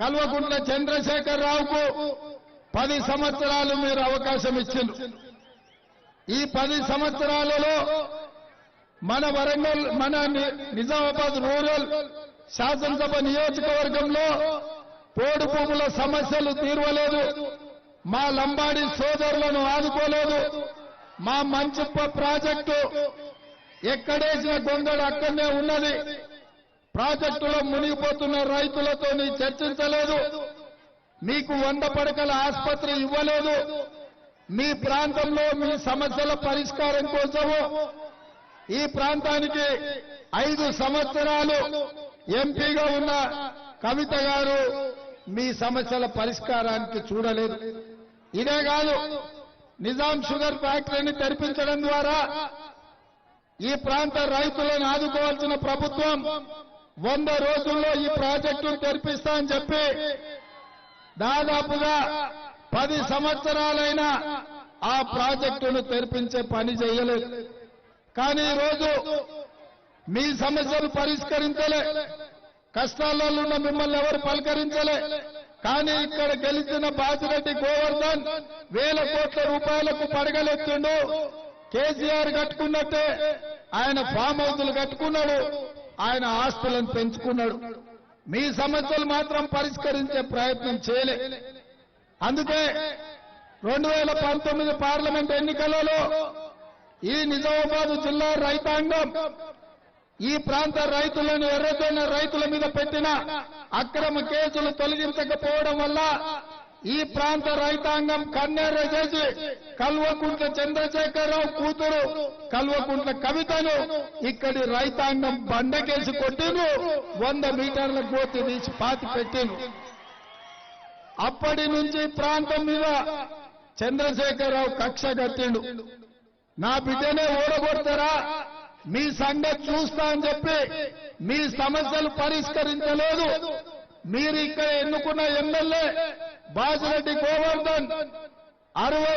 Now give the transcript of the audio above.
కల్వకుంట్ల చంద్రశేఖర్ రావుకు పది సంవత్సరాలు మీరు అవకాశం ఇచ్చిండ్రు. ఈ పది సంవత్సరాలలో మన వరంగల్ మన ని- నిజామాబాద్ రూరల్ శాసనసభ నియోజకవర్గంలో పోడు భూముల సమస్యలు తీర్వలేదు. మా లంబాడి సోదరులను ఆదుకోలేదు. మా మంచిప్ప ప్రాజెక్టు ఎక్కడేసిన గొంగడు అక్కడనే ఉన్నది. ప్రాజెక్టులో మునిగిపోతున్న రైతులతో చర్చించలేదు. మీకు వంద పడకల ఆసుపత్రి ఇవ్వలేదు. మీ ప్రాంతంలో మీ సమస్యల పరిష్కారం కోసము ఈ ప్రాంతానికి ఐదు సంవత్సరాలు ఎంపీగా ఉన్న కవిత గారు మీ సమస్యల పరిష్కారానికి చూడలేదు. ఇదే కాదు నిజాం షుగర్ ఫ్యాక్టరీని తెరిపించడం ద్వారా ఈ ప్రాంత రైతులను ఆదుకోవాల్సిన ప్రభుత్వం వంద రోజుల్లో ఈ ప్రాజెక్టు తెరిపిస్తా అని చెప్పి దాదాపుగా పది సంవత్సరాలైనా ఆ ప్రాజెక్టును తెరిపించే పని చేయలేదు. కానీ ఈరోజు మీ సమస్యలు పరిష్కరించలే. కష్టాల్లో ఉన్న మిమ్మల్ని ఎవరు పలకరించలే. కానీ ఇక్కడ గెలిచిన బాసిరెడ్డి గోవర్ధన్ వేల కోట్ల రూపాయలకు పడగలెత్తిండు. కేసీఆర్ కట్టుకున్నట్టే ఆయన ఫామ్ హౌసులు కట్టుకున్నాడు. ఆయన ఆస్తులను పెంచుకున్నాడు. మీ సమస్యలు మాత్రం పరిష్కరించే ప్రయత్నం చేయలే. అందుకే రెండు వేల పంతొమ్మిది పార్లమెంట్ ఎన్నికలలో ఈ నిజామాబాద్ జిల్లా రైతాంగం ఈ ప్రాంత రైతులను ఎర్రజొన్న రైతుల మీద పెట్టిన అక్రమ కేసులు తొలగించకపోవడం వల్ల ఈ ప్రాంత రైతాంగం కన్నెర్ర చేసి కల్వకుంట్ల చంద్రశేఖరరావు కూతురు కల్వకుంట్ల కవితను ఇక్కడి రైతాంగం బండకేసి కొట్టిను వంద మీటర్ల గోతి తీసి పాతి పెట్టిను అప్పటి నుంచి ప్రాంతం మీద చంద్రశేఖరరావు కక్ష కట్టిండు. నా బిడ్డనే ఓడగొడతారా? మీ సంగతి చూస్తా అని చెప్పి మీ సమస్యలు పరిష్కరించలేదు. మీరు ఇక్కడ ఎన్నుకున్న ఎమ్మెల్యే బాజిరెడ్డి గోవర్ధన్. అరవై